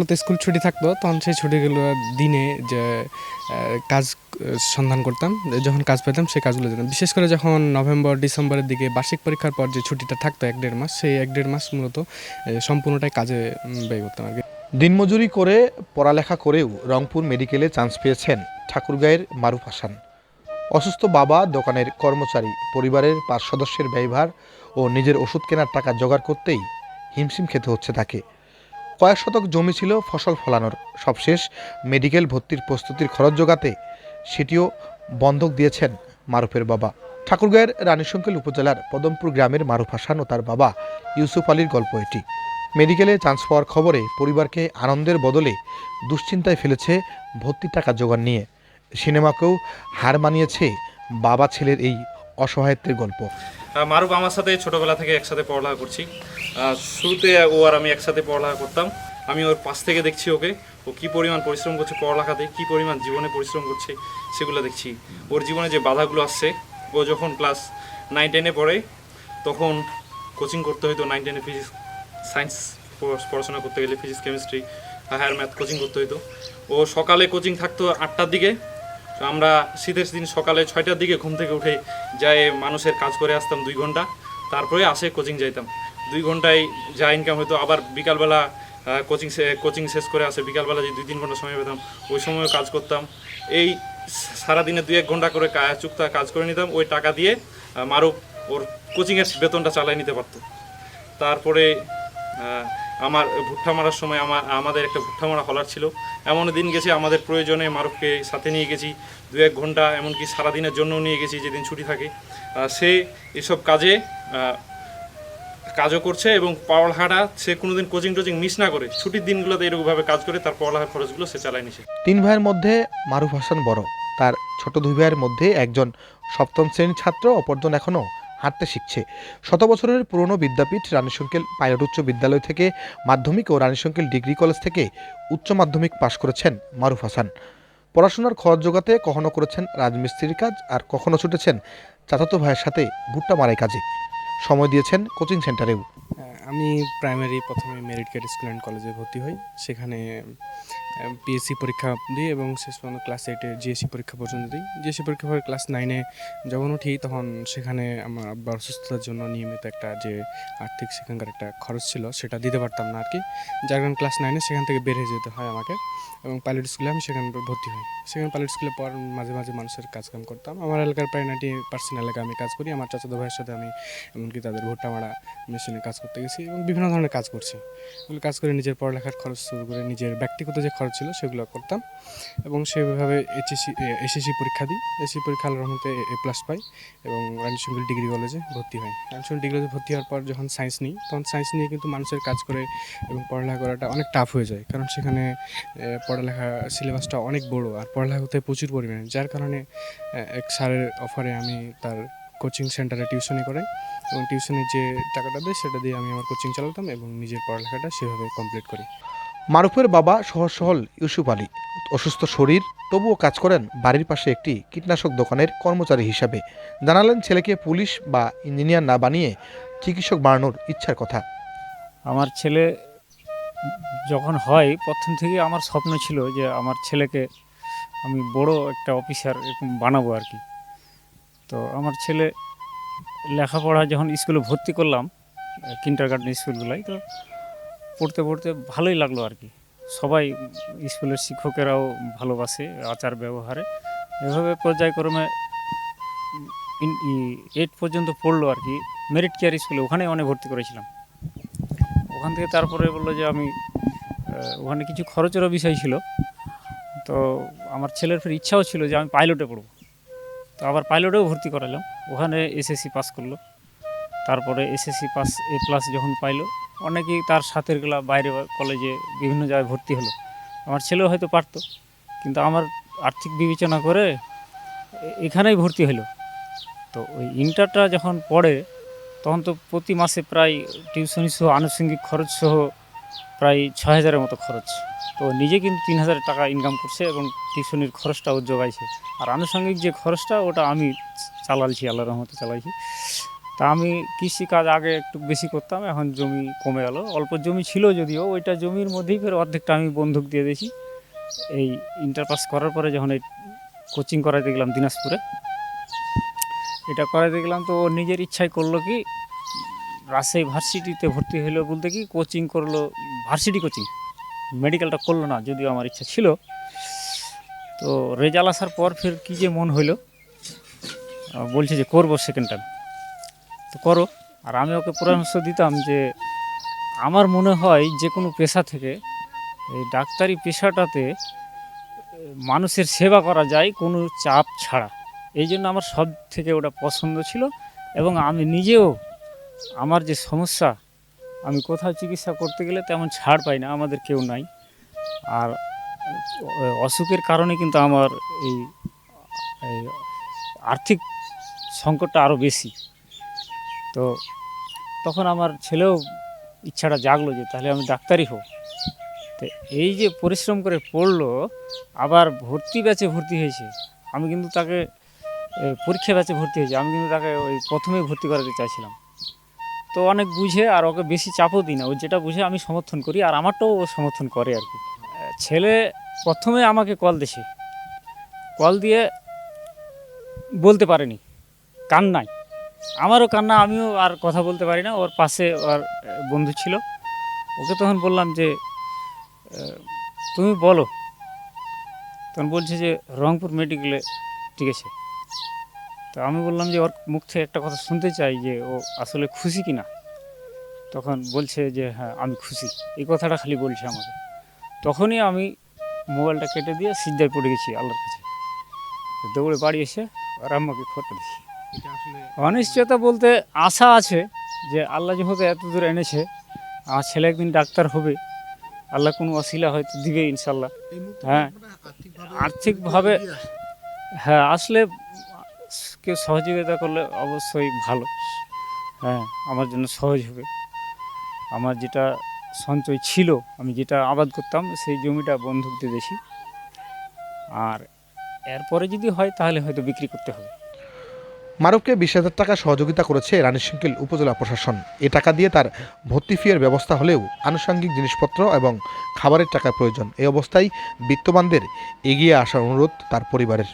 মতো স্কুল ছুটি থাকতো, তখন সেই ছুটিগুলো দিনে যে কাজ সন্ধান করতাম, যখন কাজ পেতাম সেই কাজগুলো দিতাম। বিশেষ করে যখন নভেম্বর, ডিসেম্বরের দিকে বার্ষিক পরীক্ষার পর যে ছুটিটা থাকতো এক দেড় মাস, সেই এক দেড় মাস মূলত সম্পূর্ণটাই কাজে ব্যয় করতাম আর কি। দিনমজুরি করে পড়ালেখা করেও রংপুর মেডিকেলে চান্স পেয়েছেন ঠাকুরগাঁয়ের মারুফ হাসান। অসুস্থ বাবা, দোকানের কর্মচারী, পরিবারের পাঁচ সদস্যের ব্যয়ভার ও নিজের ওষুধ কেনার টাকা জোগাড় করতেই হিমশিম খেতে হচ্ছে তাকে। কয়েক শতক জমি ছিল ফসল ফলানোর। সবশেষ মেডিকেল ভর্তির প্রস্তুতির খরচ জোগাতে সেটিও বন্ধক দিয়েছেন মারুফের বাবা। ঠাকুরগাঁয়ের রানীশঙ্কেল উপজেলার পদমপুর গ্রামের মারুফ হাসান ও তার বাবা ইউসুফ আলীর গল্প এটি। মেডিকেলে চান্স পাওয়ার খবরে পরিবারকে আনন্দের বদলে দুশ্চিন্তায় ফেলেছে ভর্তির টাকা জোগাড় নিয়ে। সিনেমাকেও হার মানিয়েছে বাবা ছেলের এই অসহায়ত্বের গল্প। মারুফ আমার সাথে ছোটবেলা থেকে একসাথে পড়ালেখা করছি। শুরুতে ও আর আমি একসাথে পড়ালেখা করতাম। আমি ওর পাশ থেকে দেখছি ওকে। ও কী পরিমাণ পরিশ্রম করছে পড়ালেখাতে কী পরিমাণ জীবনে পরিশ্রম করছে সেগুলো দেখছি। ওর জীবনে যে বাধাগুলো আসছে, ও যখন ক্লাস নাইন টেনে পড়ে, তখন কোচিং করতে হইতো নাইন টেনে ফিজিক্স সায়েন্স পড়াশোনা করতে গেলে physics chemistry higher math coaching করতে হইতো। ও সকালে কোচিং থাকতো আটটার দিকে। তো আমরা শীতের দিন সকালে ছয়টার দিকে ঘুম থেকে উঠে যাই, মানুষের কাজ করে আসতাম দুই ঘণ্টা। তারপরে আসে কোচিং যাইতাম। দুই ঘন্টায় যা ইনকাম হতো আবার বিকালবেলা কোচিং কোচিং শেষ করে আসে, বিকালবেলা যে দুই তিন ঘণ্টা সময় পেতাম, ওই সময়ও কাজ করতাম। এই সারাদিনে দুই এক ঘণ্টা করে চুক্তা কাজ করে নিতাম, ওই টাকা দিয়ে মারুফ ওর কোচিংয়ের বেতনটা চালিয়ে নিতে পারতো। তারপরে আমার ভুট্টা মারার সময় আমার, আমাদের একটা ভুট্টা মারা হলার ছিল। এমন দিন গেছে আমাদের প্রয়োজনে মারুফকে সাথে নিয়ে গেছি দু এক ঘণ্টা এমনকি সারাদিনের জন্য নিয়ে গেছি যেদিন ছুটি থাকে। সে এসব কাজে কাজও করছে এবং পড়ালেখাটা সে কোনোদিন কোচিং টোচিং মিস না করে। ছুটির দিনগুলোতে এরকমভাবে কাজ করে তার পড়ালেখার খরচগুলো সে চালায় নিছে। তিন ভাইয়ের মধ্যে মারুফ হাসান বড়। তার ছোট দুই ভাইয়ের মধ্যে একজন সপ্তম শ্রেণির ছাত্র, অপরজন এখনও হাঁটতে শিখছে। শত বছরের পুরনো বিদ্যাপীঠ রানীশঙ্কেল পাইলট উচ্চ বিদ্যালয় থেকে মাধ্যমিক ও রানীশঙ্কেল ডিগ্রি কলেজ থেকে উচ্চ মাধ্যমিক পাশ করেছেন মারুফ হাসান। পড়াশোনার খরচ জোগাতে কখনো করেছেন রাজমিস্ত্রির কাজ আর কখনো ছুটেছেন চাচাতো ভাইয়ের সাথে ভুট্টা মারাই কাজে। সময় দিয়েছেন কোচিং সেন্টারেও। হ্যাঁ, আমি প্রাইমারি প্রথমে মেরিট কেয়ার স্কুল অ্যান্ড কলেজে ভর্তি হই। সেখানে পিএসসি পরীক্ষা দিই এবং শেষ পর্যন্ত ক্লাস এইটে জিএসসি পরীক্ষা পর্যন্ত দিই। জিএসসি পরীক্ষা পরে ক্লাস নাইনে যখন উঠি, তখন সেখানে আমার আব্বার অসুস্থতার জন্য নিয়মিত একটা যে আর্থিক সেখানকার একটা খরচ ছিল, সেটা দিতে পারতাম না আর কি যার কারণে ক্লাস নাইনে সেখান থেকে বের হয়ে যেতে হয় আমাকে এবং পাইলট স্কুলে আমি সেখানে ভর্তি হই। সেখানে পাইলট স্কুলে পর মাঝে মাঝে মানুষের কাজকাম করতাম। আমার এলাকার প্রায় নাইনটি পার্সেন্ট এলাকা আমি কাজ করি। আমার চাচাতো ভাইয়ের সাথে আমি এমনকি তাদের ভুট্টা মারা মেশিনে কাজ করতে গেছি এবং বিভিন্ন ধরনের কাজ করছি। কাজ করে নিজের পড়ালেখার খরচ শুরু করে নিজের ব্যক্তিগত যে খরচ ছিল, সেগুলো করতাম। এবং সেভাবে এইচএসসি এসএসসি পরীক্ষা দিই। এসএসসি পরীক্ষা আল্লাহর রহমতে এ প্লাস পাই এবং রানীশঙ্কল ডিগ্রি কলেজে ভর্তি হয় রানীশঙ্কল ডিগ্রি কলেজে ভর্তি হওয়ার পর যখন সায়েন্স নিই, তখন সায়েন্স নিয়ে কিন্তু মানুষের কাজ করে এবং পড়ালেখা করাটা অনেক টাফ হয়ে যায়। কারণ সেখানে পড়ালেখা সিলেবাসটা অনেক বড় আর পড়ালেখা হতে প্রচুর পরিমাণে। যার কারণে এক স্যারের অফারে আমি তার কোচিং সেন্টারে টিউশনি করাই এবং টিউশনের যে টাকাটা দেয়, সেটা দিয়ে আমি আমার কোচিং চালাতাম এবং নিজের পড়ালেখাটা সেভাবে কমপ্লিট করি। মারুফের বাবা সহজ সহল ইউসুফ আলী। অসুস্থ শরীর, তবুও কাজ করেন বাড়ির পাশে একটি কীটনাশক দোকানের কর্মচারী হিসাবে। জানালেন ছেলেকে পুলিশ বা ইঞ্জিনিয়ার না বানিয়ে চিকিৎসক বানানোর ইচ্ছার কথা। আমার ছেলে যখন হয়, প্রথম থেকে আমার স্বপ্ন ছিল যে আমার ছেলেকে আমি বড় একটা অফিসার এরকম বানাবো আর কি। তো আমার ছেলে লেখাপড়া যখন স্কুলে ভর্তি করলাম কিন্টার গার্ডেন স্কুলগুলাই তো পড়তে পড়তে ভালোই লাগল আর কি। সবাই স্কুলের শিক্ষকেরাও ভালোবাসে আচার ব্যবহারে। এভাবে পর্যায়ক্রমে এইট পর্যন্ত পড়ল আর কি। মেরিট কেয়ার স্কুলে ওখানে অনেক ভর্তি করেছিলাম। ওখান থেকে তারপরে বলল যে আমি ওখানে কিছু খরচেরও বিষয় ছিল। তো আমার ছেলের ফের ইচ্ছাও ছিল যে আমি পাইলটে পড়ব। তো আবার পাইলটেও ভর্তি করালাম। ওখানে এসএসসি পাস করল। তারপরে এসএসসি পাস এ প্লাস যখন পাইলো অনেকেই তার সাথেরগুলা বাইরে কলেজে বিভিন্ন জায়গায় ভর্তি হলো। আমার ছেলেও হয়তো পারতো, কিন্তু আমার আর্থিক বিবেচনা করে এখানেই ভর্তি হলো। তো ওই ইন্টারটা যখন পড়ে, তখন তো প্রতি মাসে প্রায় টিউশনি সহ, আনুষঙ্গিক খরচ সহ প্রায় ছয় হাজারের মতো খরচ। তো নিজে কিন্তু তিন হাজার টাকা ইনকাম করছে এবং টিউশনির খরচটা ও জোগাইছে। আর আনুষঙ্গিক যে খরচটা, ওটা আমি চালালছি আল্লাহ রহমতে চালাইছি। তা আমি কৃষিকাজ আগে একটু বেশি করতাম, এখন জমি কমে গেল। অল্প জমি ছিল যদিও, ওইটা জমির মধ্যেই ফের অর্ধেকটা আমি বন্ধক দিয়ে দিয়েছি। এই ইন্টার পাস করার পরে যখন এই কোচিং করাতে গেলাম দিনাজপুরে। এটা করাতে গেলাম তো নিজের ইচ্ছাই করল কি, রাজশাহী ভার্সিটিতে ভর্তি হলো বলতে কি কোচিং করল, ভার্সিটি কোচিং মেডিকেলটা করল না যদিও আমার ইচ্ছা ছিল। তো রেজাল্ট আসার পর ফের কী যে মন হইল বলছে যে করব সেকেন্ড টাইম তো করো। আর আমি ওকে পরামর্শ দিতাম যে আমার মনে হয় যে কোনো পেশা থেকে এই ডাক্তারি পেশাটাতে মানুষের সেবা করা যায় কোনো চাপ ছাড়া। এই জন্য আমার সব থেকে ওটা পছন্দ ছিল এবং আমি নিজেও আমার যে সমস্যা, আমি কোথাও চিকিৎসা করতে গেলে তেমন ছাড় পাই না, আমাদের কেউ নাই। আর অসুখের কারণে কিন্তু আমার এই আর্থিক সংকটটা আরও বেশি। তো তখন আমার ছেলেও ইচ্ছাটা জাগলো যে তাহলে আমি ডাক্তারই হোক তো এই যে পরিশ্রম করে পড়ল, আবার ভর্তি ব্যাচে ভর্তি হয়েছে। আমি কিন্তু তাকে পরীক্ষা ব্যাচে ভর্তি হয়েছে। আমি কিন্তু তাকে ওই প্রথমেই ভর্তি করাতে চাইছিলাম। তো অনেক বুঝে আর ওকে বেশি চাপও দিই না। ও যেটা বুঝে আমি সমর্থন করি, আর আমারটাও ও সমর্থন করে আর কি। ছেলে প্রথমে আমাকে কল দিছে কল দিয়ে বলতে পারেনি, কান্নায়। আমারও কান্না, আমিও আর কথা বলতে পারি না। ওর পাশে ওর বন্ধু ছিল। ওকে তখন বললাম যে তুমি বলো। তখন বলছে যে, রংপুর মেডিকেলে ঠিক আছে। তো আমি বললাম যে, ওর মুখ থেকে একটা কথা শুনতে চাই যে, ও আসলে খুশি কি না তখন বলছে যে হ্যাঁ আমি খুশি। এই কথাটা খালি বলছে আমাকে। তখনই আমি মোবাইলটা কেটে দিয়ে সিদ্ধায় পড়ে গেছি আল্লাহর কাছে। দৌড়ে বাড়ি এসে আর দিছি এটা আসলে অনিশ্চয়তা বলতে আশা আছে যে আল্লাহ যেহেতু এত দূর এনেছে আমার ছেলে একদিন ডাক্তার হবে আল্লাহ কোনো অশিলা হয়তো দিবে ইনশাল্লাহ হ্যাঁ। আর্থিকভাবে হ্যাঁ আসলে কেউ সহযোগিতা করলে অবশ্যই ভালো। হ্যাঁ আমার জন্য সহজ হবে। আমার যেটা সঞ্চয় ছিল আমি যেটা আবাদ করতাম সেই জমিটা বন্ধক দিয়ে দিয়েছি। আর এরপরে যদি হয় তাহলে হয়তো বিক্রি করতে হবে। মারুফকে বিশ হাজার টাকা সহযোগিতা করেছে রানীশঙ্কিল উপজেলা প্রশাসন। এ টাকা দিয়ে তার ভর্তি ফিয়ের ব্যবস্থা হলেও আনুষঙ্গিক জিনিসপত্র এবং খাবারের টাকার প্রয়োজন। এই অবস্থায় বিত্তবানদের এগিয়ে আসার অনুরোধ তার পরিবারের।